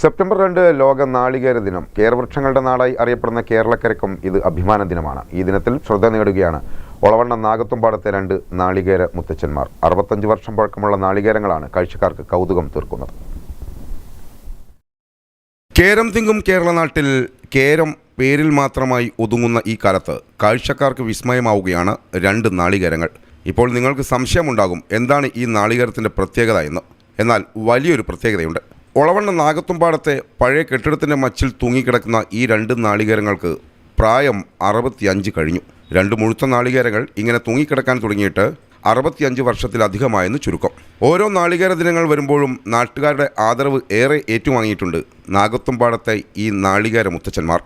September രണ്ട് ലോക നാളികേര ദിനം. കേരവൃക്ഷങ്ങളുടെ നാടായി അറിയപ്പെടുന്ന കേരളക്കരക്കും ഇത് അഭിമാന ദിനമാണ്. ഈ ദിനത്തിൽ ശ്രദ്ധ നേടുകയാണ് ഒളവണ്ണ നാഗത്തുംപാടത്തെ രണ്ട് നാളികേര മുത്തച്ഛന്മാർ. അറുപത്തഞ്ച് വർഷം പഴക്കമുള്ള നാളികേരങ്ങളാണ് കാഴ്ചക്കാർക്ക് കൗതുകം തീർക്കുന്നത്. കേരം തിങ്കും കേരള നാട്ടിൽ കേരം പേരിൽ മാത്രമായി ഒതുങ്ങുന്ന ഈ കാലത്ത് കാഴ്ചക്കാർക്ക് വിസ്മയമാവുകയാണ് രണ്ട് നാളികേരങ്ങൾ. ഇപ്പോൾ നിങ്ങൾക്ക് സംശയമുണ്ടാകും എന്താണ് ഈ നാളികേരത്തിന്റെ പ്രത്യേകത എന്ന്. എന്നാൽ വലിയൊരു പ്രത്യേകതയുണ്ട്. ഒളവണ്ണ നാഗത്തുംപാടത്തെ പഴയ കെട്ടിടത്തിന്റെ മച്ചിൽ തൂങ്ങിക്കിടക്കുന്ന ഈ രണ്ട് നാളികേരങ്ങൾക്ക് പ്രായം അറുപത്തിയഞ്ച് കഴിഞ്ഞു. രണ്ട് മുഴുത്ത നാളികേരങ്ങൾ ഇങ്ങനെ തൂങ്ങിക്കിടക്കാൻ തുടങ്ങിയിട്ട് അറുപത്തിയഞ്ച് വർഷത്തിലധികമായെന്ന് ചുരുക്കം. ഓരോ നാളികേര ദിനങ്ങൾ വരുമ്പോഴും നാട്ടുകാരുടെ ആദരവ് ഏറെ ഏറ്റുവാങ്ങിയിട്ടുണ്ട് നാഗത്തുംപാടത്തെ ഈ നാളികേര മുത്തച്ഛന്മാർ.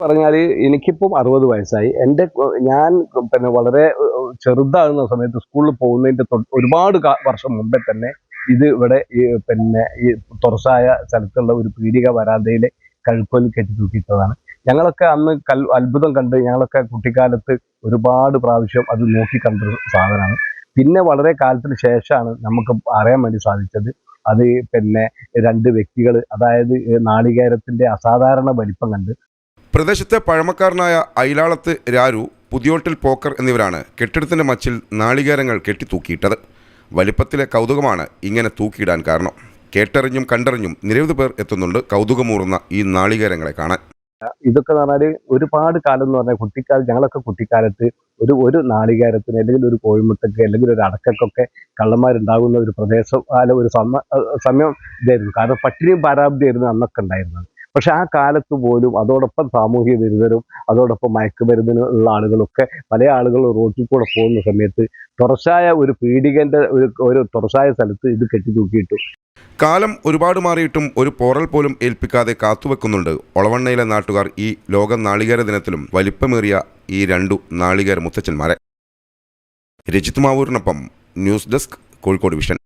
പറഞ്ഞാൽ എനിക്കിപ്പം അറുപത് വയസ്സായി. എന്റെ ഞാൻ പിന്നെ വളരെ ചെറുതാകുന്ന സമയത്ത് സ്കൂളിൽ പോകുന്നതിന്റെ ഒരുപാട് വർഷം മുമ്പേ തന്നെ ഇത് ഇവിടെ പിന്നെ ഈ തുറസായ സ്ഥലത്തുള്ള ഒരു പീടിക വരാന്തയിലെ കഴുക്കോലിൽ കെട്ടി തൂക്കിയിട്ടതാണ്. ഞങ്ങളൊക്കെ അന്ന് കൽ അത്ഭുതം കണ്ട് ഞങ്ങളൊക്കെ കുട്ടിക്കാലത്ത് ഒരുപാട് പ്രാവശ്യം അത് നോക്കി കണ്ടൊരു സാധനമാണ്. പിന്നെ വളരെ കാലത്തിന് ശേഷമാണ് നമുക്ക് അറിയാൻ വേണ്ടി സാധിച്ചത്. അത് പിന്നെ രണ്ട് വ്യക്തികൾ അതായത് നാളികേരത്തിന്റെ അസാധാരണ വലിപ്പം കണ്ട്. പ്രദേശത്തെ പഴമക്കാരനായ ഐലാളത്ത് രാരു പുതിയോട്ടിൽ പോക്കർ എന്നിവരാണ് കെട്ടിടത്തിന്റെ മച്ചിൽ നാളികേരങ്ങൾ കെട്ടിത്തൂക്കിയിട്ടത് വലിപ്പത്തിലെ കൗതുകമാണ് ഇങ്ങനെ തൂക്കിയിടാൻ കാരണം. കേട്ടറിഞ്ഞും കണ്ടറിഞ്ഞും നിരവധി പേർ എത്തുന്നുണ്ട് കൗതുകമൂറുന്ന ഈ നാളികേരങ്ങളെ കാണാൻ. ഇതൊക്കെ പറഞ്ഞാൽ ഒരുപാട് കാലം എന്ന് പറഞ്ഞാൽ കുട്ടിക്കാലം ഞങ്ങളൊക്കെ കുട്ടിക്കാലത്ത് ഒരു ഒരു നാളികേരത്തിന് അല്ലെങ്കിൽ ഒരു കോഴിമുട്ടയ്ക്ക് അല്ലെങ്കിൽ ഒരു അടക്കക്കൊക്കെ കള്ളന്മാരുണ്ടാകുന്ന ഒരു പ്രദേശം അല്ല ഒരു സമ സമയം ഇതായിരുന്നു. കാരണം പട്ടിണിയും പാരാബ്ദിയായിരുന്നു അന്നൊക്കെ ഉണ്ടായിരുന്നത്. പക്ഷെ ആ കാലത്ത് പോലും അതോടൊപ്പം സാമൂഹിക വിരുദ്ധരും അതോടൊപ്പം മയക്കുമരുന്നിന് ഉള്ള ആളുകളൊക്കെ പല ആളുകൾ റോട്ടിൽ കൂടെ പോകുന്ന സമയത്ത് തുറസായ ഒരു പീഡികന്റെ ഒരു ഒരു തുറസായ സ്ഥലത്ത് ഇത് കെട്ടി തൂക്കിയിട്ടു കാലം ഒരുപാട് മാറിയിട്ടും ഒരു പോറൽ പോലും ഏൽപ്പിക്കാതെ കാത്തുവെക്കുന്നുണ്ട്. ഒളവണ്ണയിലെ നാട്ടുകാർ ഈ ലോക നാളികേര ദിനത്തിലും വലിപ്പമേറിയ ഈ രണ്ടു നാളികേര മുത്തച്ഛന്മാരെ. രജിത് മാവൂരിനൊപ്പം ന്യൂസ് ഡെസ്ക് കോഴിക്കോട് വിഷൻ.